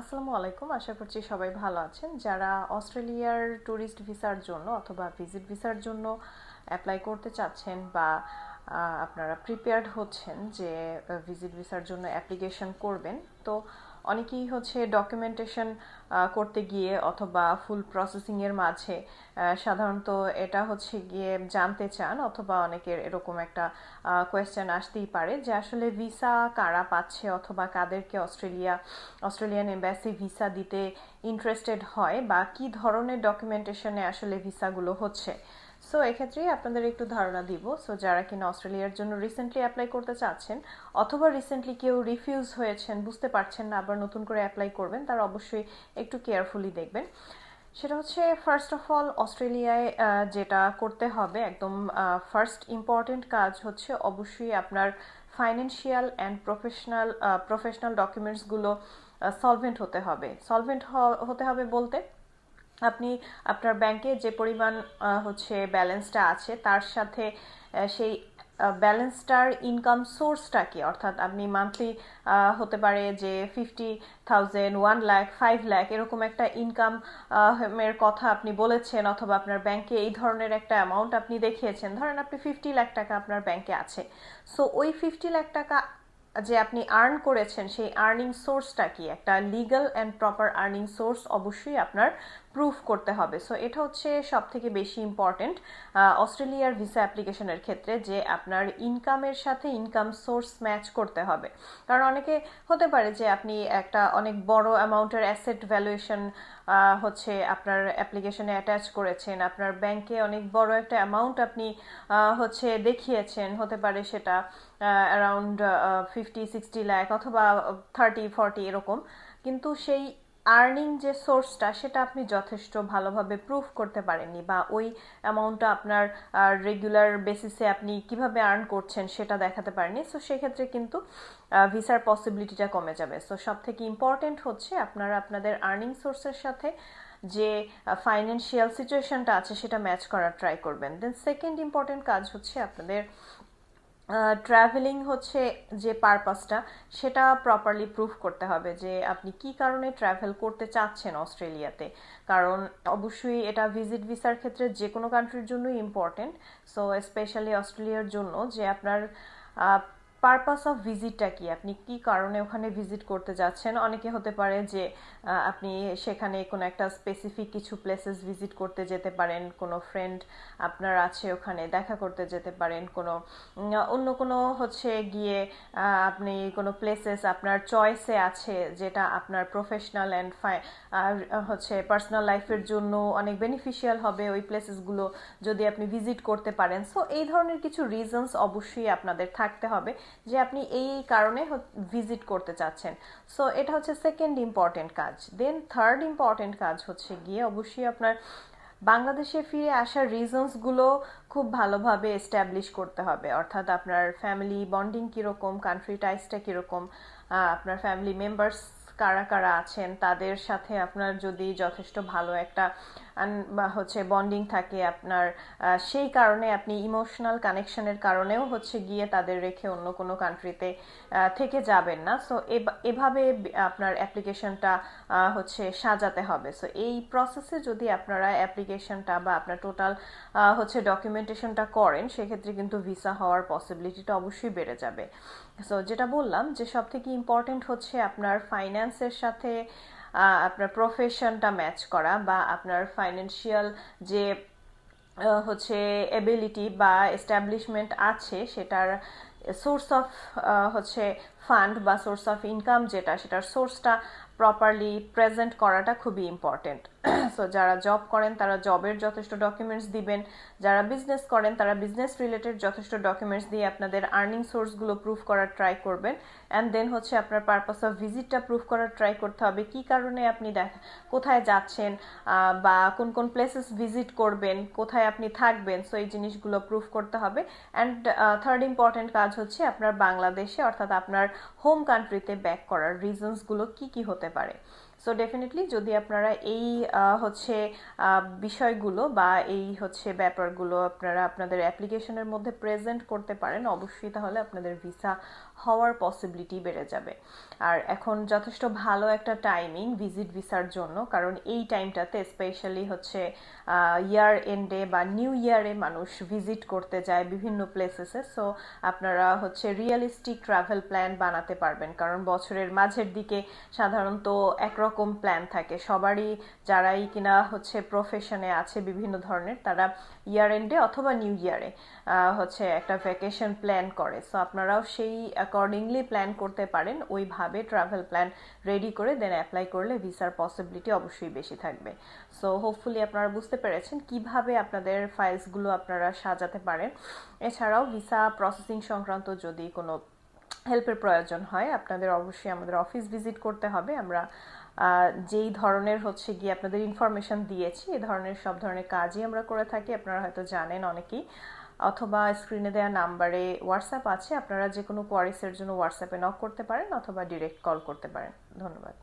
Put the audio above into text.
আসসালামু আলাইকুম। আশা করছি সবাই ভালো আছেন। যারা অস্ট্রেলিয়ার ট্যুরিস্ট ভিসার জন্য অথবা ভিজিট ভিসার জন্য অ্যাপ্লাই করতে চাচ্ছেন বা আপনারা প্রিপেয়ার্ড হচ্ছেন যে ভিজিট ভিসার জন্য অ্যাপ্লিকেশন করবেন, তো অনেকেই হচ্ছে ডকুমেন্টেশন করতে গিয়ে অথবা ফুল প্রসেসিংয়ের মাঝে সাধারণত এটা হচ্ছে গিয়ে জানতে চান অথবা অনেকের এরকম একটা কোয়েশ্চেন আসতেই পারে যে আসলে ভিসা কারা পাচ্ছে অথবা কাদেরকে অস্ট্রেলিয়া, অস্ট্রেলিয়ান এম্বাসি ভিসা দিতে ইন্টারেস্টেড হয় বা কি ধরনের ডকুমেন্টেশনে আসলে ভিসাগুলো হচ্ছে। সো এক্ষেত্রেই আপনাদের একটু ধারণা দিব। সো যারা কিনা অস্ট্রেলিয়ার জন্য রিসেন্টলি অ্যাপ্লাই করতে চাচ্ছেন অথবা রিসেন্টলি কেউ রিফিউজ হয়েছেন, বুঝতে পারছেন না, আবার নতুন করে অ্যাপ্লাই করবেন, তারা অবশ্যই একটু কেয়ারফুলি দেখবেন। সেটা হচ্ছে ফার্স্ট অফ অল অস্ট্রেলিয়ায় যেটা করতে হবে, একদম ফার্স্ট ইম্পর্টেন্ট কাজ হচ্ছে অবশ্যই আপনার ফাইন্যান্সিয়াল অ্যান্ড প্রফেশনাল প্রফেশনাল ডকুমেন্টসগুলো সলভেন্ট হতে হবে। সলভেন্ট হতে হবে বলতে আপনি আপনার ব্যাংকে যে পরিমাণ হচ্ছে ব্যালেন্সটা আছে, তার সাথে সেই ব্যালেন্সটার ইনকাম সোর্সটা কি? অর্থাৎ আপনি মান্থলি হতে পারে যে fifty thousand one lakh five lakh এরকম একটা ইনকাম এর কথা আপনি বলেছেন, অথবা আপনার ব্যাংকে এই ধরনের একটা অ্যামাউন্ট আপনি দেখিয়েছেন। ধরেন আপনি ফিফটি লাখ টাকা আপনার ব্যাংকে আছে। সো ওই ফিফটি লাখ টাকা যে আপনি আর্ন করেছেন, সেই আর্নিং সোর্সটা কি? একটা legal and proper earning source অবশ্যই আপনার প্রুফ করতে হবে। সো এটা হচ্ছে সব থেকে বেশি ইম্পর্টেন্ট অস্ট্রেলিয়ার ভিসা অ্যাপ্লিকেশনের ক্ষেত্রে যে আপনার ইনকামের সাথে ইনকাম সোর্স ম্যাচ করতে হবে। কারণ অনেকে হতে পারে যে আপনি একটা অনেক বড় অ্যামাউন্টের অ্যাসেট ভ্যালুয়েশন হচ্ছে আপনার অ্যাপ্লিকেশনে অ্যাটাচ করেছেন, আপনার ব্যাংকে অনেক বড় একটা অ্যামাউন্ট আপনি হচ্ছে দেখিয়েছেন, হতে পারে সেটা অ্যারাউন্ড ফিফটি সিক্সটি লাখ অথবা থার্টি ফর্টি এরকম। কিন্তু সেই আর্নিং যে সোর্সটা সেটা আপনি যথেষ্ট ভালোভাবে প্রুফ করতে পারেননি বা ওই অ্যামাউন্টটা আপনার রেগুলার বেসিসে আপনি কীভাবে আর্ন করছেন সেটা দেখাতে পারেননি। সো সেক্ষেত্রে কিন্তু ভিসার পসিবিলিটিটা কমে যাবে। সো সব থেকে ইম্পর্টেন্ট হচ্ছে আপনারা আপনাদের আর্নিং সোর্সের সাথে যে ফাইন্যান্সিয়াল সিচুয়েশনটা আছে সেটা ম্যাচ করার ট্রাই করবেন। দেন সেকেন্ড ইম্পর্টেন্ট কাজ হচ্ছে আপনাদের ট্রাভেলিং হচ্ছে যে পারপাসটা সেটা প্রপারলি প্রুফ করতে হবে যে আপনি কি কারণে ট্রাভেল করতে চাচ্ছেন অস্ট্রেলিয়াতে। কারণ অবশ্যই এটা ভিজিট ভিসার ক্ষেত্রে যে কোনো কান্ট্রির জন্যই ইম্পর্টেন্ট সো স্পেশালি অস্ট্রেলিয়ার জন্য যে আপনার পারপাস অফ ভিজিটটা কি? আপনি কি কারণে ওখানে ভিজিট করতে যাচ্ছেন? অনেকে হতে পারে যে আপনি সেখানে কোনো একটা স্পেসিফিক কিছু প্লেসেস ভিজিট করতে যেতে পারেন, কোনো ফ্রেন্ড আপনার আছে ওখানে, দেখা করতে যেতে পারেন, কোনো অন্য কোনো হচ্ছে গিয়ে আপনি কোনো প্লেসেস আপনার চয়েসে আছে যেটা আপনার প্রফেশনাল অ্যান্ড হচ্ছে পার্সোনাল লাইফের জন্য অনেক বেনিফিশিয়াল হবে ওই প্লেসেসগুলো যদি আপনি ভিজিট করতে পারেন। সো এই ধরনের কিছু রিজনস অবশ্যই আপনাদের থাকতে হবে। যে আপনি এই কারণে ভিজিট করতে চাচ্ছেন। সো এটা হচ্ছে সেকেন্ড ইম্পর্টেন্ট কাজ। দেন থার্ড ইম্পর্টেন্ট কাজ হচ্ছে গিয়ে অবশ্যই আপনার বাংলাদেশে ফিরে আসার রিজনসগুলো খুব ভালোভাবে এস্টাবলিশ করতে হবে। অর্থাৎ আপনার ফ্যামিলি বন্ডিং কীরকম কান্ট্রি টাইসটা কীরকম আপনার ফ্যামিলি মেম্বার্স কারা কারা আছেন, তাদের সাথে আপনার যদি যথেষ্ট ভালো একটা বা হচ্ছে বন্ডিং থাকে আপনার সেই কারণে আপনি ইমোশনাল কানেকশনের কারণেও হচ্ছে গিয়ে তাদের রেখে অন্য কোনো কান্ট্রিতে থেকে যাবেন না। সো এভাবে আপনার অ্যাপ্লিকেশনটা হচ্ছে সাজাতে হবে। সো এই প্রসেসে যদি আপনারা অ্যাপ্লিকেশনটা বা আপনার টোটাল হচ্ছে ডকুমেন্টেশনটা করেন, সেক্ষেত্রে কিন্তু ভিসা হওয়ার পসিবিলিটিটা অবশ্যই বেড়ে যাবে। সো যেটা বললাম যে সব থেকে ইম্পর্টেন্ট হচ্ছে আপনার ফাইন্যান্সের সাথে আপনার প্রফেশনটা ম্যাচ করা বা আপনার ফাইন্যান্সিয়াল যে হচ্ছে এবিলিটি বা এস্টাবলিশমেন্ট আছে, সেটার সোর্স অফ হচ্ছে ফান্ড বা সোর্স অফ ইনকাম যেটা, সেটার সোর্সটা প্রপারলি প্রেজেন্ট করাটা খুবই ইম্পর্টেন্ট সো যারা জব করেন, তারা জবের যথেষ্ট ডকুমেন্টস দিবেন। যারা বিজনেস করেন, তারা বিজনেস রিলেটেড যথেষ্ট ডকুমেন্টস দিয়ে আপনাদের আর্নিং সোর্সগুলো প্রুফ করার ট্রাই করবেন। অ্যান্ড দেন হচ্ছে আপনার পারপাস অফ ভিজিটটা প্রুফ করার ট্রাই করতে হবে। কি কারণে আপনি দেখ, কোথায় যাচ্ছেন বা কোন কোন প্লেসেস ভিজিট করবেন, কোথায় আপনি থাকবেন সো এই জিনিসগুলো প্রুফ করতে হবে। অ্যান্ড থার্ড ইম্পর্টেন্ট কাজ হচ্ছে আপনার বাংলাদেশে, অর্থাৎ আপনার হোম কান্ট্রিতে ব্যাক করার রিজনসগুলো কি কি হতে পারে। সো ডেফিনেটলি যদি আপনারা এই হচ্ছে বিষয়গুলো বা এই হচ্ছে ব্যাপারগুলো আপনারা আপনাদের অ্যাপ্লিকেশনের মধ্যে প্রেজেন্ট করতে পারেন, অবশ্যই তাহলে আপনাদের ভিসা হওয়ার পসিবিলিটি বেড়ে যাবে। আর এখন যথেষ্ট ভালো একটা টাইমিং ভিজিট ভিসার জন্য, কারণ এই টাইমটাতে স্পেশালি হচ্ছে ইয়ার এন্ডে বা নিউ ইয়ারে মানুষ ভিজিট করতে যায় বিভিন্ন প্লেসেসে সো আপনারা হচ্ছে রিয়েলিস্টিক ট্রাভেল প্ল্যান বানাতে পারবেন, কারণ বছরের মাঝের দিকে সাধারণত একরকম প্ল্যান থাকে। সবারই যারাই কিনা হচ্ছে প্রফেশনে আছে বিভিন্ন ধরনের, তারা ইয়ার এন্ডে অথবা নিউ ইয়ারে হচ্ছে একটা ভ্যাকেশন প্ল্যান করে। সো আপনারাও সেই অ্যাকর্ডিংলি প্ল্যান করতে পারেন। ওইভাবে ট্রাভেল প্ল্যান রেডি করে দেন অ্যাপ্লাই করলে ভিসার পসিবিলিটি অবশ্যই বেশি থাকবে। সো হোপফুলি আপনারা বুঝতে পেরেছেন কীভাবে আপনাদের ফাইলসগুলো আপনারা সাজাতে পারেন। এছাড়াও ভিসা প্রসেসিং সংক্রান্ত যদি কোনো হেল্পের প্রয়োজন হয়, আপনাদের অবশ্যই আমাদের অফিস ভিজিট করতে হবে। আমরা যেই ধরনের হচ্ছে গিয়ে আপনাদের ইনফরমেশন দিয়েছি এই ধরনের সব ধরনের কাজই আমরা করে থাকি। আপনারা হয়তো জানেন অনেকেই। অথবা স্ক্রিনে দেওয়া নাম্বারে হোয়াটসঅ্যাপ আছে। আপনারা যে কোনো কোয়ারিসের জন্য হোয়াটসঅ্যাপে নক করতে পারেন অথবা ডিরেক্ট কল করতে পারেন। ধন্যবাদ।